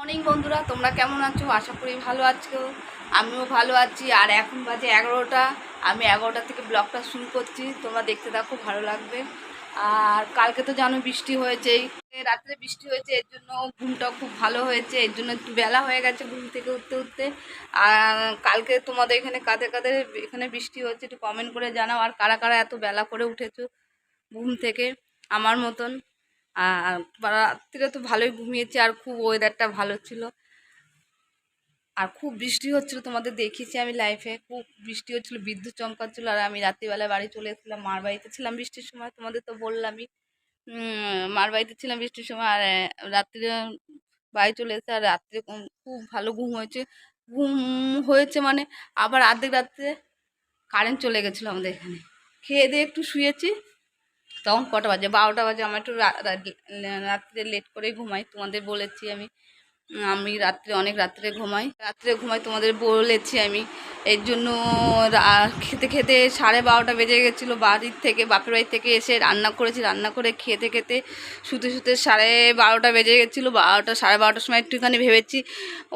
Morning বন্ধুরা, তোমরা কেমন আছো? আশা করি ভালো আছো। আমিও ভালো আছি। আর এখন বাজে এগারোটা। আমি এগারোটা থেকে ব্লগটা শুরু করছি। তোমরা দেখতে থাকো, ভালো লাগবে। আর কালকে তো জানো বৃষ্টি হয়েছেই। রাত্রে বৃষ্টি হয়েছে, এর জন্য ঘুমটা খুব ভালো হয়েছে। এর জন্য একটু বেলা হয়ে গেছে ঘুম থেকে উঠতে উঠতে। আর কালকে তোমাদের এখানে কাঁধে কাঁধে এখানে বৃষ্টি হচ্ছে একটু কমেন্ট করে জানাও। আর কারা কারা এত বেলা করে উঠেছো ঘুম থেকে? আমার মতন। আর রাত্রিরে তো ভালোই ঘুমিয়েছি আর খুব ওয়েদারটা ভালো ছিল। আর খুব বৃষ্টি হচ্ছিল তোমাদের দেখিয়েছি আমি লাইফে খুব বৃষ্টি হচ্ছিল, বিদ্যুৎ চমকাচ্ছিল আর আমি রাত্রিবেলায় বাড়ি চলে এসেছিলাম, মার বাড়িতে ছিলাম বৃষ্টির সময়, তোমাদের তো বললামই। মার বাড়িতে ছিলাম বৃষ্টির সময় আর রাত্রিরে বাড়ি চলে এসে আর রাত্রে খুব ভালো ঘুম হয়েছে। ঘুম হয়েছে মানে আবার অর্ধেক রাত্রে কারেন্ট চলে গেছিল আমাদের এখানে। খেয়ে দিয়ে একটু শুয়েছি। তখন কটা বাজে? বারোটা বাজে। আমার একটু রাত্রে লেট করেই ঘুমাই। তোমাদের বলেছি আমি। আমি রাত্রে, অনেক রাত্রে ঘুমাই। রাত্রে ঘুমাই তোমাদের বলেছি আমি। এর জন্য খেতে খেতে সাড়ে বারোটা বেজে গেছিল বাড়ির থেকে, বাপের বাড়ি থেকে এসে রান্না করেছি, রান্না করে খেতে খেতে শুতে শুতে সাড়ে বারোটা বেজে গেছিল, বারোটা, সাড়ে বারোটার সময় একটুখানি ভেবেছি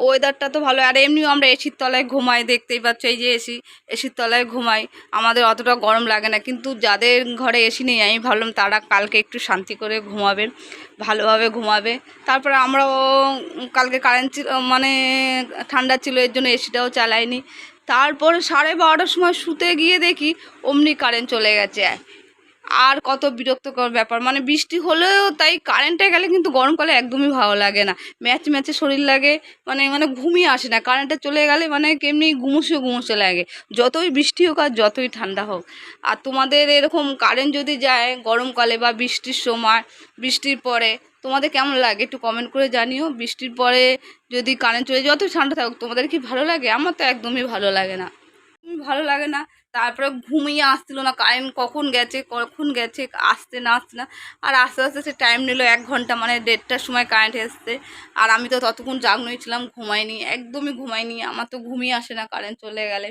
ওয়েদারটা তো ভালো, আর এমনিও আমরা এসির তলায় ঘুমাই, দেখতেই পাচ্ছ এই যে এসি, এসির তলায় ঘুমাই, আমাদের অতটা গরম লাগে না, কিন্তু যাদের ঘরে এসি নেই, আমি ভাবলাম তারা কালকে একটু শান্তি করে ঘুমাবে, ভালোভাবে ঘুমাবে, তারপরে আমরাও কালকে কারেন্ট মানে ঠান্ডা ছিল, এর জন্য এসিটাও চালাইনি তারপরে সাড়ে বারোটার সময় শুতে গিয়ে দেখি অমনি কারেন্ট চলে গেছে। আর কত বিরক্তকর ব্যাপার। মানে বৃষ্টি হলেও তাই কারেন্টে গেলে কিন্তু গরমকালে একদমই ভালো লাগে না। ম্যাচ ম্যাচে শরীর লাগে মানে মানে ঘুমিয়ে আসে না। কারেন্টে চলে গেলে মানে কেমনি গুমসে গুমসে লাগে। যতই বৃষ্টি হোক আর যতই ঠান্ডা হোক। আর তোমাদের এরকম কারেন্ট যদি যায় গরমকালে বা বৃষ্টির সময়, বৃষ্টির পরে, তোমাদের কেমন লাগে? একটু কমেন্ট করে জানিও। বৃষ্টির পরে যদি কারেন্ট চলে যতই ঠান্ডা থাকুক, তোমাদের কি ভালো লাগে? আমার তো একদমই ভালো লাগে না। ভালো লাগে না। তারপরে ঘুমিয়ে আসছিল না কারেন্ট কখন গেছে কখন গেছে আসতে না আসতে না। আর আস্তে আস্তে সে টাইম নিল এক ঘণ্টা মানে দেড়টার সময় কারেন্ট এসছে। আর আমি তো ততক্ষণ জাগনোই ছিলাম, ঘুমাইনি, একদমই ঘুমাইনি। আমার তো ঘুমিয়ে আসে না কারেন্ট চলে গেলে।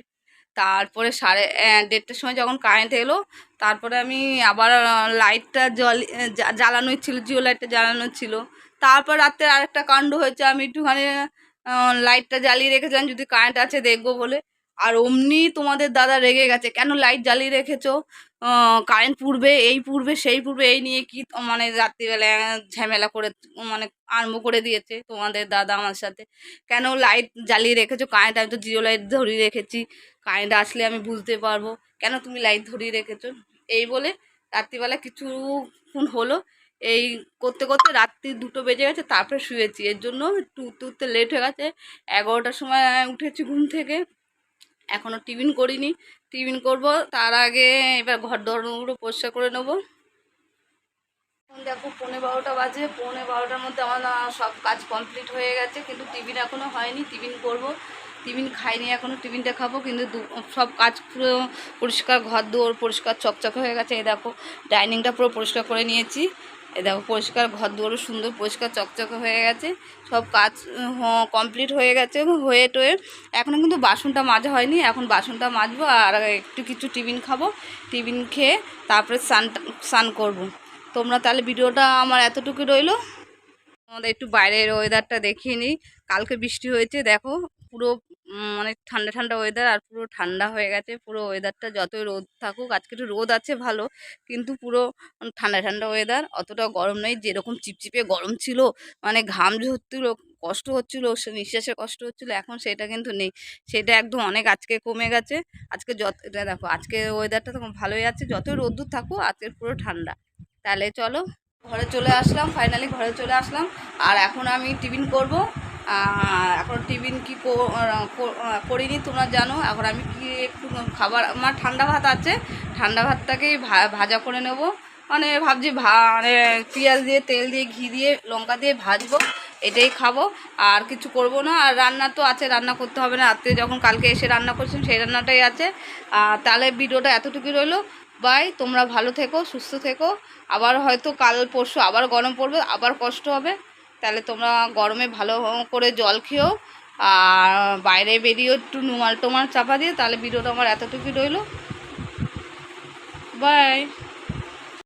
তারপরে সাড়ে দেড়টার সময় যখন কারেন্ট এলো, তারপরে আমি আবার লাইটটা জল জ্বালানোই ছিল, জিও লাইটটা জ্বালানো ছিল। তারপর রাত্রে আরেকটা কাণ্ড হয়েছে, আমি একটুখানি লাইটটা জ্বালিয়ে রেখেছিলাম, যদি কারেন্ট আছে দেখব বলে। আর অমনি তোমাদের দাদা রেগে গেছে, কেন লাইট জ্বালিয়ে রেখেছো? কারেন্ট পুড়বে, এই পূর্বে সেই পূর্বে এই নিয়ে কি মানে রাত্রিবেলা ঝামেলা করে মানে আরম্ভ করে দিয়েছে তোমাদের দাদা আমার সাথে। কেন লাইট জ্বালিয়ে রেখেছো? কারেন্ট আমি তো জিরো লাইট ধরিয়ে রেখেছি কারেন্ট আসলে আমি বুঝতে পারব। কেন তুমি লাইট ধরিয়ে রেখেছো? এই বলে রাত্রিবেলা কিছুক্ষণ হলো, এই করতে করতে রাত্রি দুটো বেজে গেছে, তারপরে শুয়েছি। এর জন্য একটু উঠতে উঠতে লেট হয়ে গেছে, এগারোটার সময় উঠেছি ঘুম থেকে। এখনও টিফিন করিনি। টিফিন করব, তার আগে এবার ঘর দরগুলো পরিষ্কার করে নেব। দেখো পৌনে বারোটা বাজে, পৌনে বারোটার মধ্যে আমার সব কাজ কমপ্লিট হয়ে গেছে, কিন্তু টিফিন এখনও হয়নি, টিফিন করব। টিফিন খাইনি এখনও টিফিনটা খাব কিন্তু সব কাজ পুরো পরিষ্কার, ঘর দুয়ার পরিষ্কার, চকচকে হয়ে গেছে, এই দেখো, ডাইনিংটা পুরো পরিষ্কার করে নিয়েছি। দেখো, পরিষ্কার ঘর দুয়ারও সুন্দর, পরিষ্কার চকচকে হয়ে গেছে। সব কাজ কমপ্লিট হয়ে গেছে হয়ে টয়ে এখনও কিন্তু বাসনটা মাজা হয়নি। এখন বাসনটা মাজবো আর একটু কিছু টিফিন খাব। টিফিন খেয়ে তারপরে স্নান স্নান করব। তোমরা তাহলে ভিডিওটা আমার এতটুকু রইল। আমাদের একটু বাইরের ওয়েদারটা দেখিয়ে নিই। কালকে বৃষ্টি হয়েছে, দেখো। পুরো মানে ঠান্ডা ঠান্ডা ওয়েদার আর পুরো ঠান্ডা হয়ে গেছে। পুরো ওয়েদারটা যতই রোদ থাকুক, আজকে একটু রোদ আছে ভালো, কিন্তু পুরো ঠান্ডা ঠান্ডা ওয়েদার অতটা গরম নেই যেরকম চিপচিপে গরম ছিল মানে ঘাম ঝরছিল কষ্ট হচ্ছিল নিঃশ্বাসের কষ্ট হচ্ছিল, এখন সেটা কিন্তু নেই। সেটা একদম অনেক আজকে কমে গেছে। আজকে যত দেখো, আজকে ওয়েদারটা তখন ভালোই আছে, যতই রোদ্দুর থাকুক আজকে পুরো ঠান্ডা। তাহলে চলো, ঘরে চলে আসলাম ফাইনালি ঘরে চলে আসলাম, আর এখন আমি টিফিন করব। এখন টিফিন কী করিনি, তোমরা জানো। এখন আমি কি একটু খাবার, আমার ঠান্ডা ভাত আছে। ঠান্ডা ভাতটাকেই ভাজা করে নেব। মানে ভাবছি মানে পেঁয়াজ দিয়ে, তেল দিয়ে, ঘি দিয়ে, লঙ্কা দিয়ে ভাজবো, এটাই খাব। আর কিছু করব না। আর রান্না তো আছে, রান্না করতে হবে না। রাত্রে যখন কালকে এসে রান্না করছেন, সেই রান্নাটাই আছে। আর তাহলে ভিডিওটা এতটুকুই রইল। বাই তোমরা ভালো থেকো, সুস্থ থেকো। আবার হয়তো কাল পরশু আবার গরম পড়বে, আবার কষ্ট হবে। তাহলে তোমরা গরমে ভালো করে জল খেও। আর বাইরে বেরিয়েও একটু নুমাল টোমাল চাপা দিয়ে তাহলে ভিডিওটা আমার এতটুকুই রইল। বাই